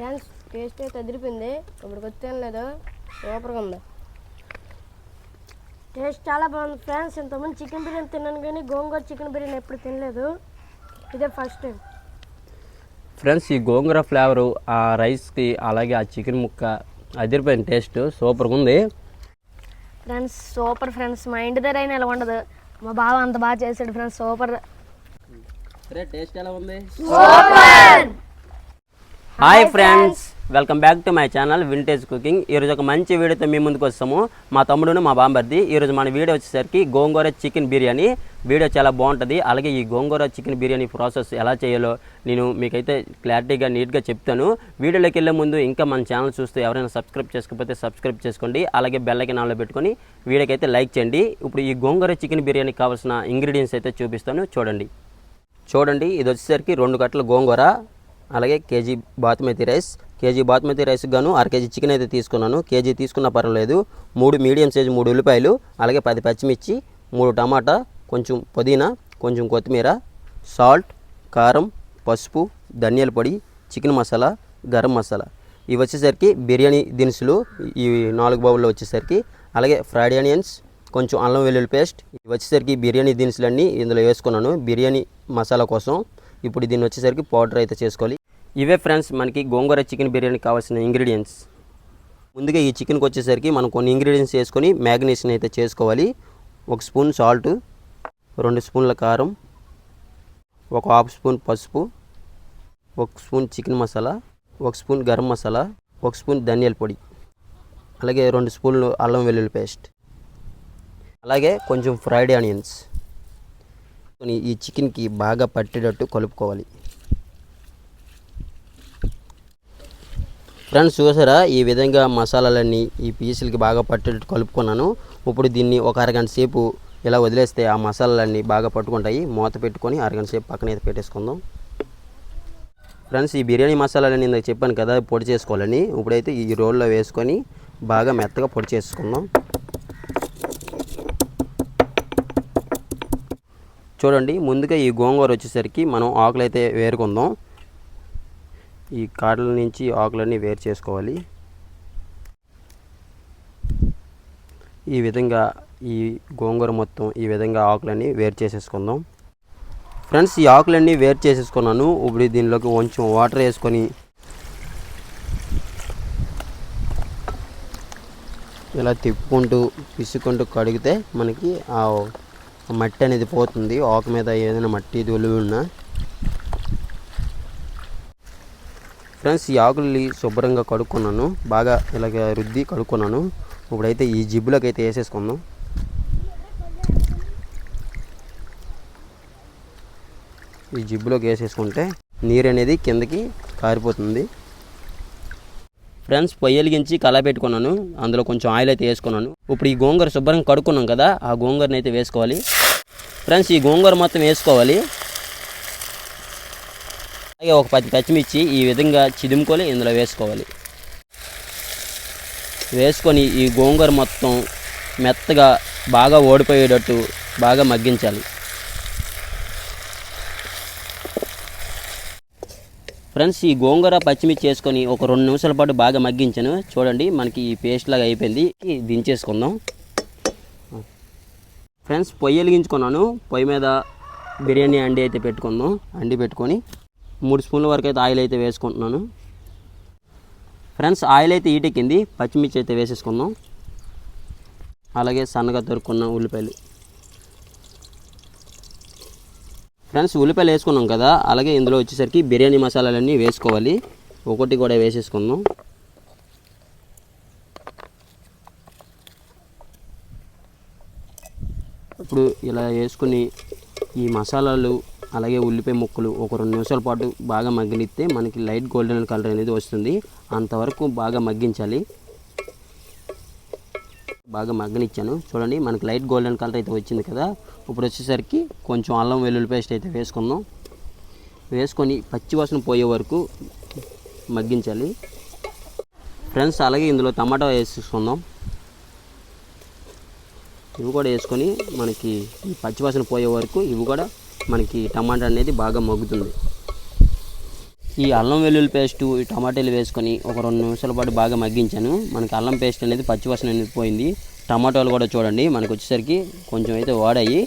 Friends taste అయితే అదిరిపోయింది. ఇప్పుడు వచ్చేం లేదు. సూపర్గా ఉంది. టేస్ట్ చాలా బాగుంది ఫ్రెండ్స్ ఇంతకుముందు చికెన్ బిర్యానీ తిన్నాను కానీ గోంగూర చికెన్ బిర్యానీ ఎప్పుడు తినలేదు. ఇదే ఫస్ట్ టైం ఫ్రెండ్స్ ఈ గోంగూర ఫ్లేవరు ఆ రైస్కి అలాగే ఆ చికెన్ ముక్క అదిరిపోయిన టేస్ట్ సూపర్గా ఉంది. ఫ్రెండ్స్ సూపర్ ఫ్రెండ్స్ మా ఇంటి దగ్గర అయినా ఇలా ఉండదు. మా బావ అంత బాగా చేశాడు ఫ్రెండ్స్ సూపర్ టేస్ట్ ఎలా ఉంది? Hi friends welcome back to my channel vintage cooking ఈరోజు ఒక మంచి వీడియోతో మీ ముందుకు వస్తాము. మా తమ్ముడును మా బాంబర్ది ఈరోజు మన వీడియో వచ్చేసరికి గోంగూర చికెన్ బిర్యానీ. వీడియో చాలా బాగుంటుంది. అలాగే ఈ గోంగూర చికెన్ బిర్యానీ ప్రాసెస్ ఎలా చేయాలో నేను మీకైతే క్లారిటీగా నీట్గా చెప్తాను. వీడియోలోకి వెళ్ళే ముందు ఇంకా మన ఛానల్ చూస్తే ఎవరైనా సబ్స్క్రైబ్ చేసుకోకపోతే సబ్స్క్రైబ్ చేసుకోండి. అలాగే బెల్లకి నాలో పెట్టుకొని వీడియోకి అయితే లైక్ చేయండి. ఇప్పుడు ఈ గోంగూర చికెన్ బిర్యానీకి కావాల్సిన ఇంగ్రీడియంట్స్ అయితే చూపిస్తాను. చూడండి. చూడండి. ఇది వచ్చేసరికి రెండు కట్టల గోంగూర. అలాగే KG basmati rice. KG basmati rice గాను అర కేజీ చికెన్ అయితే తీసుకున్నాను. కేజీ తీసుకున్న పర్వాలేదు. మూడు మీడియం సైజు మూడు ఉల్లిపాయలు అలాగే పది పచ్చిమిర్చి మూడు టమాటా కొంచెం పుదీనా కొంచెం కొత్తిమీర సాల్ట్ కారం పసుపు ధనియాల పొడి చికెన్ మసాలా గరం మసాలా. ఇవి వచ్చేసరికి బిర్యానీ దినుసులు ఈ నాలుగు బౌల్లో వచ్చేసరికి అలాగే ఫ్రైడ్ ఆనియన్స్ కొంచెం అల్లం వెల్లుల్లి పేస్ట్. ఇవి వచ్చేసరికి బిర్యానీ దినుసులన్నీ ఇందులో వేసుకున్నాను. బిర్యానీ మసాలా కోసం ఇప్పుడు దీన్ని వచ్చేసరికి పౌడర్ అయితే చేసుకోవాలి. ఇవే ఫ్రెండ్స్ మనకి గోంగూర చికెన్ బిర్యానీకి కావాల్సిన ఇంగ్రీడియంట్స్ ముందుగా ఈ చికెన్కి వచ్చేసరికి మనం కొన్ని ఇంగ్రీడియంట్స్ వేసుకొని మ్యాగ్నేషన్ అయితే చేసుకోవాలి. ఒక స్పూన్ సాల్ట్ రెండు స్పూన్ల కారం ఒక హాఫ్ స్పూన్ పసుపు ఒక స్పూన్ చికెన్ మసాలా ఒక స్పూన్ గరం మసాలా ఒక స్పూన్ ధనియాల పొడి అలాగే రెండు స్పూన్లు అల్లం వెల్లుల్లి పేస్ట్ అలాగే కొంచెం ఫ్రైడ్ ఆనియన్స్ ఈ చికెన్కి బాగా పట్టేటట్టు కలుపుకోవాలి. ఫ్రెండ్స్ చూసారా? ఈ విధంగా మసాలాలన్నీ ఈ పీసులకి బాగా పట్టేటట్టు కలుపుకున్నాను. ఇప్పుడు దీన్ని ఒక అరగంట సేపు ఇలా వదిలేస్తే ఆ మసాలాలన్నీ బాగా పట్టుకుంటాయి. మూత పెట్టుకొని అరగంట సేపు పక్కన అయితే పెట్టేసుకుందాం. ఫ్రెండ్స్ ఈ బిర్యానీ మసాలాలని నేను చెప్పాను కదా పొడి చేసుకోవాలని. ఇప్పుడైతే ఈ రోల్లో వేసుకొని బాగా మెత్తగా పొడి చేసుకుందాం. చూడండి ముందుగా ఈ గోంగూర వచ్చేసరికి మనం ఆకులు అయితే వేరుకుందాం. ఈ కాడల నుంచి ఆకులన్నీ వేరు చేసుకోవాలి. ఈ విధంగా ఈ గోంగూర మొత్తం ఈ విధంగా ఆకులన్నీ వేరు చేసేసుకుందాం. ఫ్రెండ్స్ ఈ ఆకులన్నీ వేరు చేసేసుకున్నాను. ఇప్పుడు దీనిలోకి కొంచెం వాటర్ వేసుకొని ఇలా తిప్పుకుంటూ పిసుకుంటూ కడిగితే మనకి ఆ మట్టి అనేది పోతుంది. ఆకు మీద ఏదైనా మట్టి దులివి ఉన్నా. ఫ్రెండ్స్ ఈ ఆకుల్ని శుభ్రంగా కడుక్కున్నాను. బాగా ఇలాగ రుద్ది కడుక్కున్నాను. ఇప్పుడైతే ఈ జిబ్బులోకి అయితే వేసేసుకుందాం. ఈ జిబ్బులోకి వేసేసుకుంటే నీరు అనేది కిందకి కారిపోతుంది. ఫ్రెండ్స్ పొయ్యి వెలిగించి కళ పెట్టుకున్నాను. అందులో కొంచెం ఆయిల్ అయితే వేసుకున్నాను. ఇప్పుడు ఈ గోంగూర శుభ్రంగా కడుక్కున్నాం కదా ఆ గోంగూరని అయితే వేసుకోవాలి. ఫ్రెండ్స్ ఈ గోంగూర మొత్తం వేసుకోవాలి. అలాగే ఒక పది పచ్చిమిర్చి ఈ విధంగా చిదుముకొని ఇందులో వేసుకోవాలి. వేసుకొని ఈ గోంగూర మొత్తం మెత్తగా బాగా ఓడిపోయేటట్టు బాగా మగ్గించాలి. ఫ్రెండ్స్ ఈ గోంగూర పచ్చిమిర్చి వేసుకొని ఒక రెండు నిమిషాల పాటు బాగా మగ్గించాను. చూడండి మనకి ఈ పేస్ట్ లాగా అయిపోయింది. దించేసుకుందాం. ఫ్రెండ్స్ పొయ్యి వెలిగించుకున్నాను. పొయ్యి మీద బిర్యానీ అండి అయితే పెట్టుకుందాం. అండి పెట్టుకొని మూడు స్పూన్ల వరకు అయితే ఆయిల్ అయితే వేసుకుంటున్నాను. ఫ్రెండ్స్ ఆయిల్ అయితే ఈటెక్కింది పచ్చిమిర్చి అయితే వేసేసుకుందాం. అలాగే సన్నగా దొరుకున్న ఉల్లిపాయలు. ఫ్రెండ్స్ ఉల్లిపాయలు వేసుకున్నాం కదా అలాగే ఇందులో వచ్చేసరికి బిర్యానీ మసాలాలన్నీ వేసుకోవాలి. ఒకటి కూడా వేసేసుకుందాం. ఇప్పుడు ఇలా వేసుకుని ఈ మసాలాలు అలాగే ఉల్లిపాయ ముక్కలు ఒక రెండు నిమిషాల పాటు బాగా మగ్గనిస్తే మనకి లైట్ గోల్డెన్ కలర్ అనేది వస్తుంది. అంతవరకు బాగా మగ్గించాలి. బాగా మగ్గనిచ్చాను. చూడండి మనకి లైట్ గోల్డెన్ కలర్ అయితే వచ్చింది కదా. ఇప్పుడు వచ్చేసరికి కొంచెం అల్లం వెల్లుల్లి పేస్ట్ అయితే వేసుకుందాం. వేసుకొని పచ్చి వాసన పోయే వరకు మగ్గించాలి. ఫ్రెండ్స్ అలాగే ఇందులో టమాటా వేసుకుందాం. ఇవి కూడా వేసుకొని మనకి ఈ పచ్చివాసన పోయే వరకు ఇవి కూడా మనకి టమాటా అనేది బాగా మగ్గుతుంది. ఈ అల్లం వెల్లుల్లి పేస్టు ఈ టమాటాలు వేసుకొని ఒక రెండు నిమిషాల పాటు బాగా మగ్గించాను. మనకి అల్లం పేస్ట్ అనేది పచ్చివాసన అనేది పోయింది. టమాటాలు కూడా చూడండి మనకు వచ్చేసరికి కొంచెం అయితే వాడాయి.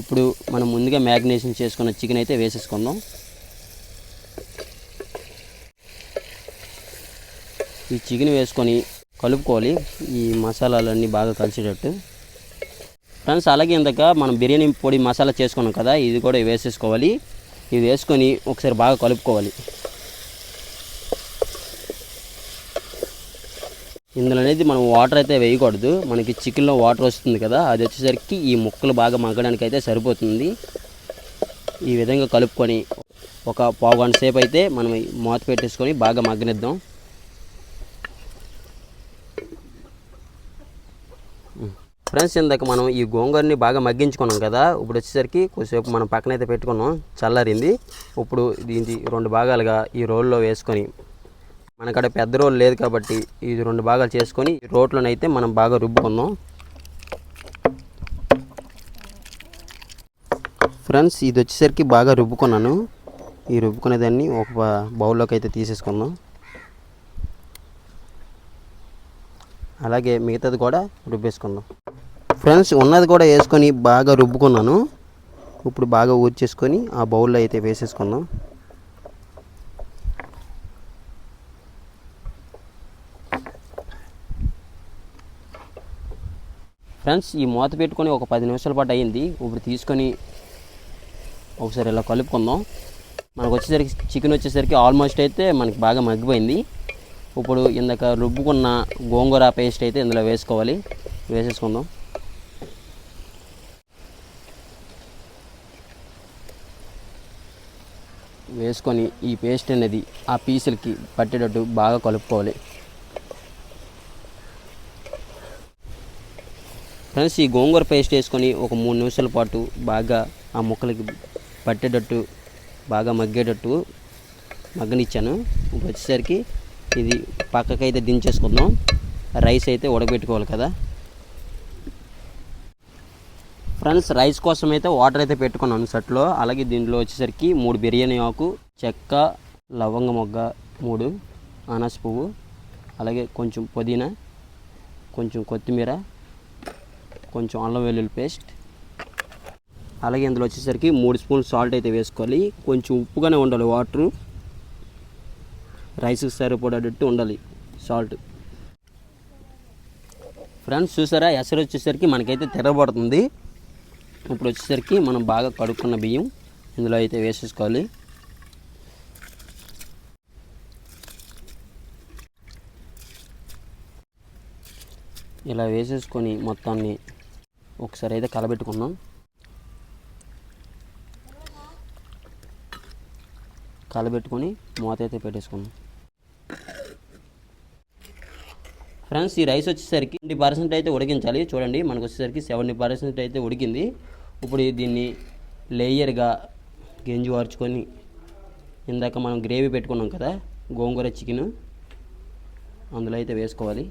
ఇప్పుడు మనం ముందుగా మ్యాగ్నేషన్ చేసుకున్న చికెన్ అయితే వేసేసుకుందాం. ఈ చికెన్ వేసుకొని కలుపుకోవాలి. ఈ మసాలాలన్నీ బాగా కలిసేటట్టు. ఫ్రెండ్స్ అలాగే ఇందాక మనం బిర్యానీ పొడి మసాలా చేసుకున్నాం కదా ఇది కూడా వేసేసుకోవాలి. ఇది వేసుకొని ఒకసారి బాగా కలుపుకోవాలి. ఇందులో అనేది మనం వాటర్ అయితే వేయకూడదు. మనకి చికెన్లో వాటర్ వస్తుంది కదా అది వచ్చేసరికి ఈ ముక్కలు బాగా మగ్గడానికి అయితే సరిపోతుంది. ఈ విధంగా కలుపుకొని ఒక పావు గంట సేపు అయితే మనం ఈ మూత పెట్టేసుకొని బాగా మగ్గనిద్దాం. ఫ్రెండ్స్ ఇందాక మనం ఈ గోంగూరని బాగా మగ్గించుకున్నాం కదా ఇప్పుడు వచ్చేసరికి కొద్దిసేపు మనం పక్కన అయితే పెట్టుకున్నాం చల్లారింది. ఇప్పుడు దీనికి రెండు భాగాలుగా ఈ రోల్లో వేసుకొని మనకాడ పెద్ద రోల్ లేదు కాబట్టి ఇది రెండు భాగాలు చేసుకొని ఈ రోట్లోనైతే మనం బాగా రుబ్బుకుందాం. ఫ్రెండ్స్ ఇది వచ్చేసరికి బాగా రుబ్బుకున్నాను. ఈ రుబ్బుకునే దాన్ని ఒక బౌల్లోకి అయితే తీసేసుకుందాం. అలాగే మిగతాది కూడా రుబ్బేసుకుందాం. ఫ్రెండ్స్ ఉన్నది కూడా వేసుకొని బాగా రుబ్బుకున్నాను. ఇప్పుడు బాగా ఊడ్చేసుకొని ఆ బౌల్లో అయితే వేసేసుకుందాం. ఫ్రెండ్స్ ఈ మూత పెట్టుకొని ఒక పది నిమిషాల పాటు అయ్యింది. ఇప్పుడు తీసుకొని ఒకసారి ఇలా కలుపుకుందాం. మనకు వచ్చేసరికి చికెన్ వచ్చేసరికి ఆల్మోస్ట్ అయితే మనకి బాగా మగ్గిపోయింది. ఇప్పుడు ఇందాక రుబ్బుకున్న గోంగూర పేస్ట్ అయితే ఇందులో వేసుకోవాలి. వేసేసుకుందాం. వేసుకొని ఈ పేస్ట్ అనేది ఆ పీసులకి పట్టేటట్టు బాగా కలుపుకోవాలి. ఫ్రెండ్స్ ఈ గోంగూర పేస్ట్ వేసుకొని ఒక మూడు నిమిషాల పాటు బాగా ఆ ముక్కలకి పట్టేటట్టు బాగా మగ్గేటట్టు మగ్గనిచ్చాను. వచ్చేసరికి ఇది పక్కకైతే దించేసుకుందాం. రైస్ అయితే ఉడకబెట్టుకోవాలి కదా. ఫ్రెండ్స్ రైస్ కోసం అయితే వాటర్ అయితే పెట్టుకున్నాను సెట్లో అలాగే దీంట్లో వచ్చేసరికి మూడు బిర్యానీ ఆకు చెక్క లవంగ మొగ్గ మూడు అనాస పువ్వు అలాగే కొంచెం పుదీనా కొంచెం కొత్తిమీర కొంచెం అల్లం వెల్లుల్లి పేస్ట్. అలాగే ఇందులో వచ్చేసరికి మూడు స్పూన్ సాల్ట్ అయితే వేసుకోవాలి. కొంచెం ఉప్పుగానే ఉండాలి వాటరు. రైస్కి సరిపడేటట్టు ఉండాలి సాల్ట్. ఫ్రెండ్స్ చూసారా? ఎసరు వచ్చేసరికి మనకైతే తెరబడుతుంది ఇప్పుడు వచ్చేసరికి మనం బాగా కడుక్కున్న బియ్యం ఇందులో అయితే వేసేసుకోవాలి. ఇలా వేసేసుకొని మొత్తాన్ని ఒకసారి అయితే కలబెట్టుకుందాం. కలబెట్టుకొని మూత అయితే పెట్టేసుకుందాం. ఫ్రెండ్స్ ఈ రైస్ వచ్చేసరికి ట్వంటీ పర్సెంట్ అయితే ఉడికించాలి. చూడండి మనకు వచ్చేసరికి సెవెంటీ పర్సెంట్ అయితే ఉడికింది. ఇప్పుడు దీన్ని లేయర్గా గెంజి వార్చుకొని ఇందాక మనం గ్రేవీ పెట్టుకున్నాం కదా గోంగూర చికెన్ అందులో అయితే వేసుకోవాలి.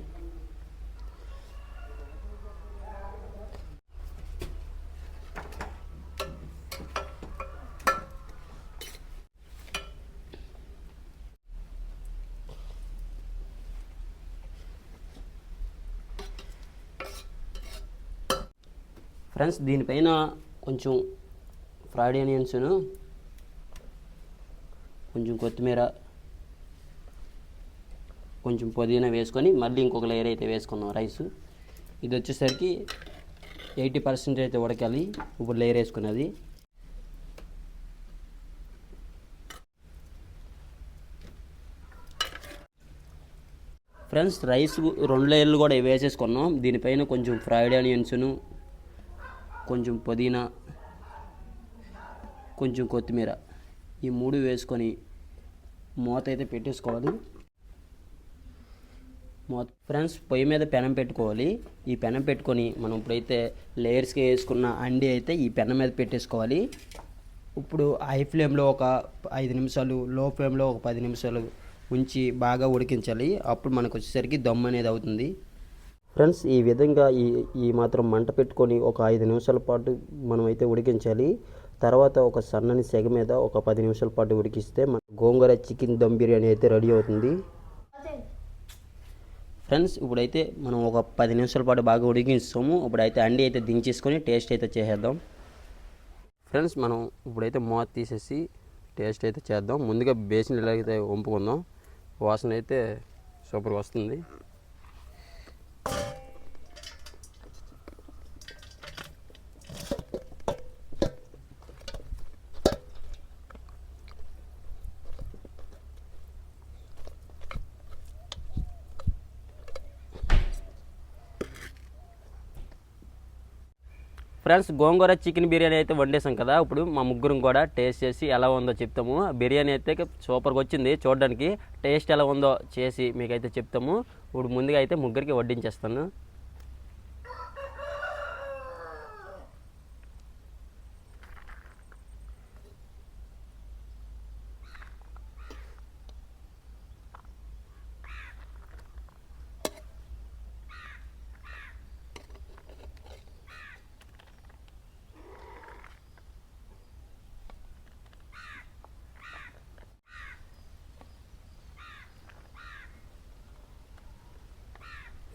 ఫ్రెండ్స్ దీనిపైన కొంచెం ఫ్రైడ్ ఆనియన్స్ను కొంచెం కొత్తిమీర కొంచెం పుదీనా వేసుకొని మళ్ళీ ఇంకొక లేయర్ అయితే వేసుకున్నాం రైస్. ఇది వచ్చేసరికి ఎయిటీ పర్సెంట్ అయితే ఉడకాలి. ఇప్పుడు లేయర్ వేసుకున్నది. ఫ్రెండ్స్ రైస్ రెండు లేయర్లు కూడా వేసేసుకున్నాం. దీనిపైన కొంచెం ఫ్రైడ్ ఆనియన్స్ను కొంచెం పుదీనా కొంచెం కొత్తిమీర ఈ మూడు వేసుకొని మూత అయితే పెట్టేసుకోవాలి. మూత ఫ్రెండ్స్ పొయ్యి మీద పెనం పెట్టుకోవాలి. ఈ పెనం పెట్టుకొని మనం ఇప్పుడైతే లేయర్స్కి వేసుకున్న అండి అయితే ఈ పెనం మీద పెట్టేసుకోవాలి. ఇప్పుడు హై ఫ్లేమ్లో ఒక ఐదు నిమిషాలు లో ఫ్లేమ్లో ఒక పది నిమిషాలు ఉంచి బాగా ఉడికించాలి. అప్పుడు మనకు వచ్చేసరికి దమ్ అనేది అవుతుంది. ఫ్రెండ్స్ ఈ విధంగా ఈ ఈ మాత్రం మంట పెట్టుకొని ఒక ఐదు నిమిషాల పాటు మనం అయితే ఉడికించాలి. తర్వాత ఒక సన్నని సెగ మీద ఒక పది నిమిషాల పాటు ఉడికిస్తే మన గోంగూర చికెన్ దమ్ బిర్యానీ అయితే రెడీ అవుతుంది. ఫ్రెండ్స్ ఇప్పుడైతే మనం ఒక పది నిమిషాల పాటు బాగా ఉడికిస్తాము ఇప్పుడైతే అండి అయితే దించేసుకొని టేస్ట్ అయితే చేసేద్దాం. ఫ్రెండ్స్ మనం ఇప్పుడైతే మూత తీసేసి టేస్ట్ అయితే చేద్దాం. ముందుగా బేసిన్ అయితే వంపుకుందాం. వాసన అయితే సూపర్గా వస్తుంది. ఫ్రెండ్స్ గోంగూర చికెన్ బిర్యానీ అయితే వండేసాం కదా. ఇప్పుడు మా ముగ్గురం కూడా టేస్ట్ చేసి ఎలా ఉందో చెప్తాము. బిర్యానీ అయితే సూపర్గా వచ్చింది చూడడానికి. టేస్ట్ ఎలా ఉందో చేసి మీకైతే చెప్తాము. ఇప్పుడు ముందుగా అయితే ముగ్గురికి వడ్డించేస్తాను.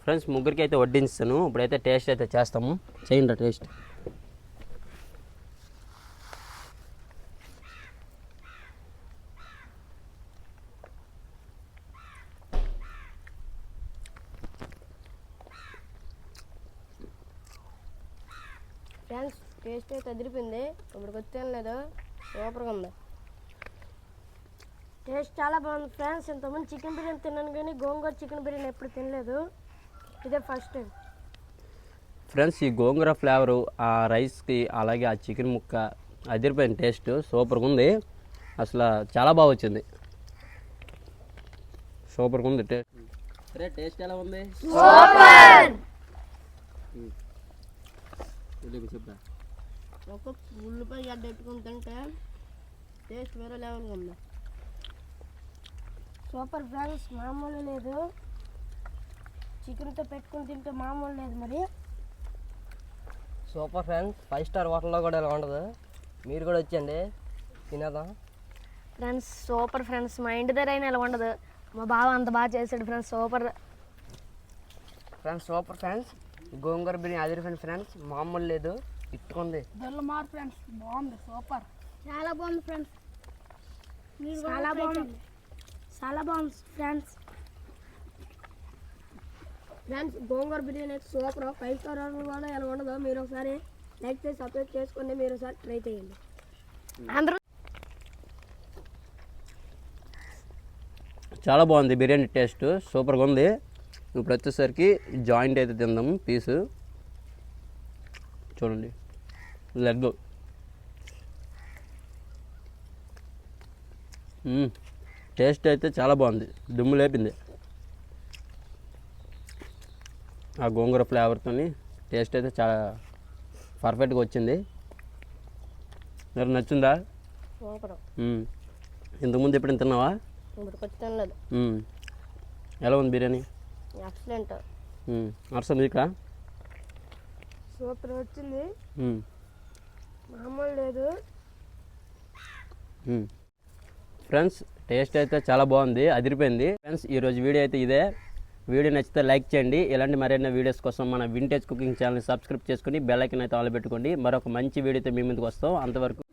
ఫ్రెండ్స్ ముగ్గురికి అయితే వడ్డించాను ఇప్పుడైతే టేస్ట్ అయితే చేస్తాము. చేయండి టేస్ట్. ఫ్రెండ్స్ టేస్ట్ అయితే అదిరిపోయింది. ఇప్పుడు వచ్చాను లేదు. సూపర్గా ఉంది. టేస్ట్ చాలా బాగుంది ఫ్రెండ్స్. ఇంతకుముందు చికెన్ బిర్యానీ తిన్నాను కానీ గోంగూర చికెన్ బిర్యానీ ఎప్పుడు తినలేదు. ఇదే ఫస్ట్ టైం ఫ్రెండ్స్ ఈ గోంగూర ఫ్లేవరు ఆ రైస్కి అలాగే ఆ చికెన్ ముక్క అదిరిపోయిన టేస్ట్ సూపర్గా ఉంది. అసలు చాలా బాగా వచ్చింది. సూపర్గా ఉంది టేస్ట్. సరే టేస్ట్ ఎలా ఉంది? చెప్పా ఒక ఉల్లిపాయ గడ్డ తింటే టేస్ట్ వేరే లెవెల్గా ఉంది. సూపర్ ఫ్రెండ్స్ మామూలు లేదు. చికెన్తో పెట్టుకుని తింటే మామూలు లేదు మరి. సూపర్ ఫ్రెండ్స్ ఫైవ్ స్టార్ హోటల్లో కూడా ఇలా ఉండదు? మీరు కూడా వచ్చండి తినేద్దాం. ఫ్రెండ్స్ సూపర్ ఫ్రెండ్స్ మా ఇంటి దగ్గర అయినా ఇలా ఉండదు. మా బావ అంత బాగా చేశాడు friends super. Friends super friends గోంగూర బిర్యానీ అదిరిపోయింది ఫ్రెండ్స్ మామూలు లేదు ఇట్టుకుంది. మార్ ఫ్రెండ్స్ బాగుంది సూపర్. చాలా బాగుంది ఫ్రెండ్స్. చాలా బాగుంది. చాలా బాగుంది ఫ్రెండ్స్. ఫ్రెండ్స్ గోంగూర బిర్యానీ అయితే సూపర్. ఫైవ్ స్టార్ కూడా ఎలా ఉండదో మీరు ఒకసారి లైక్ చేసి సబ్స్క్రైబ్ చేసుకోండి మీరు ఒకసారి ట్రై చేయండి. అందరూ చాలా బాగుంది బిర్యానీ టేస్ట్ సూపర్గా ఉంది. ఇప్పుడు వచ్చేసరికి జాయింట్ అయితే తిందాము పీసు చూడండి. Leg taste hmm. అయితే చాలా బాగుంది. దుమ్ము లేపింది. ఆ గోంగూర ఫ్లేవర్తో టేస్ట్ అయితే చాలా పర్ఫెక్ట్గా వచ్చింది. మరి నచ్చిందా. ఇంతకుముందు ఎప్పుడైనా తిన్నావా. ఎలా ఉంది బిర్యానీ? ఎక్సలెంట్. అరస మీకా? సూపర్ వచ్చింది. మ్మ్. మామూలు లేదు. ఫ్రెండ్స్ టేస్ట్ అయితే చాలా బాగుంది అదిరిపోయింది. ఫ్రెండ్స్ ఈరోజు వీడియో అయితే ఇదే. వీడియో నచ్చితే లైక్ చేయండి. ఇలాంటి మరిన్ని వీడియోస్ కోసం మన వింటేజ్ కుకింగ్ ఛానల్ని సబ్స్క్రైబ్ చేసుకుని బెల్లైకన్ అయితే ఆల్ పెట్టుకోండి. మరొక మంచి వీడియోతో మీ ముందుకు వస్తాం. అంతవరకు